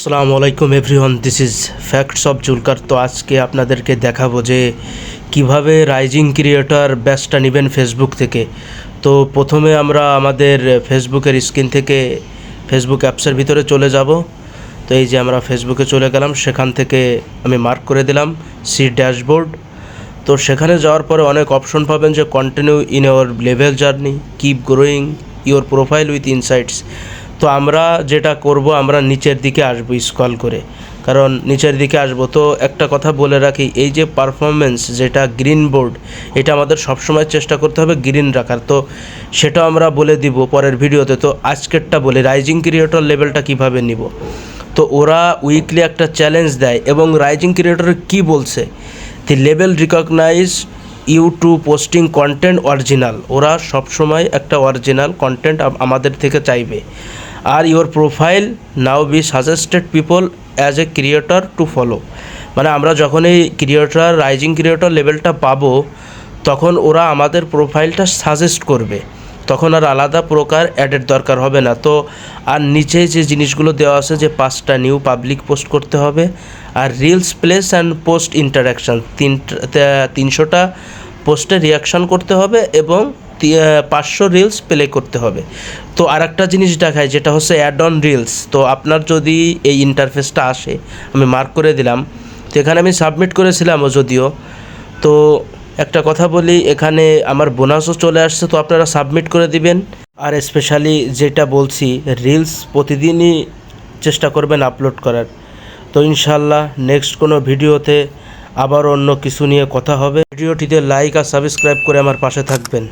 আসসালামু আলাইকুম everyone this is facts of Zulkar তো আজকে আপনাদেরকে দেখাবো যে কীভাবে রাইজিং ক্রিয়েটর ব্যাচটা নেবেন ফেসবুক থেকে। তো প্রথমে আমরা আমাদের ফেসবুকের স্ক্রিন থেকে ফেসবুক অ্যাপসের ভিতরে চলে যাব। তো এই যে আমরা ফেসবুকে চলে গেলাম, সেখান থেকে আমি মার্ক করে দিলাম সি ড্যাশবোর্ড তো সেখানে যাওয়ার পরে অনেক অপশন পাবেন যে continue in your level journey keep growing your profile with insights তো আমরা যেটা করব, আমরা নিচের দিকে আসব স্কল করে। কারণ নিচের দিকে আসব। তো একটা কথা বলে রাখি, এই যে পারফরমেন্স যেটা গ্রিন বোর্ড এটা আমাদের সবসময় চেষ্টা করতে হবে গ্রিন রাখার। তো সেটা আমরা বলে দিব পরের ভিডিওতে। তো আজকেরটা বলি রাইজিং ক্রিয়েটর লেভেলটা কীভাবে নিব? তো ওরা উইকলি একটা চ্যালেঞ্জ দেয় এবং রাইজিং ক্রিয়েটর কি বলছে? The level recognise you to posting content original ওরা সবসময় একটা অরিজিনাল কন্টেন্ট আমাদের থেকে চাইবে। আর your profile now be suggested people as a creator to follow মানে আমরা যখন এই ক্রিয়েটর রাইজিং ক্রিয়েটর লেভেলটা পাবো, তখন ওরা আমাদের প্রোফাইলটা সাজেস্ট করবে। তখন আর আলাদা প্রকার অ্যাডের দরকার হবে না। তো আর নিচে যে জিনিসগুলো দেওয়া আছে যে পাঁচটা নিউ পাবলিক পোস্ট করতে হবে, আর reels place and post interaction তিন তিনশোটা পোস্টে রিয়াকশান করতে হবে এবং পাঁচশো রিলস প্লে করতে হবে। তো আর একটা জিনিস দেখায় যেটা হচ্ছে অ্যাড অন রিলস তো আপনার যদি এই ইন্টারফেসটা আসে, আমি মার্ক করে দিলাম, তো এখানে আমি সাবমিট করেছিলামও যদিও, তো একটা কথা বলি, এখানে আমার বোনাসও চলে আসছে, তো আপনারা সাবমিট করে দিবেন। আর স্পেশালি যেটা বলছি রিলস প্রতিদিনই চেষ্টা করবেন আপলোড করার। তো ইনশাল্লাহ নেক্সট কোনো ভিডিওতে আবার অন্য কিছু নিয়ে কথা হবে। ভিডিওটিতে লাইক আর সাবস্ক্রাইব করে আমার পাশে থাকবেন।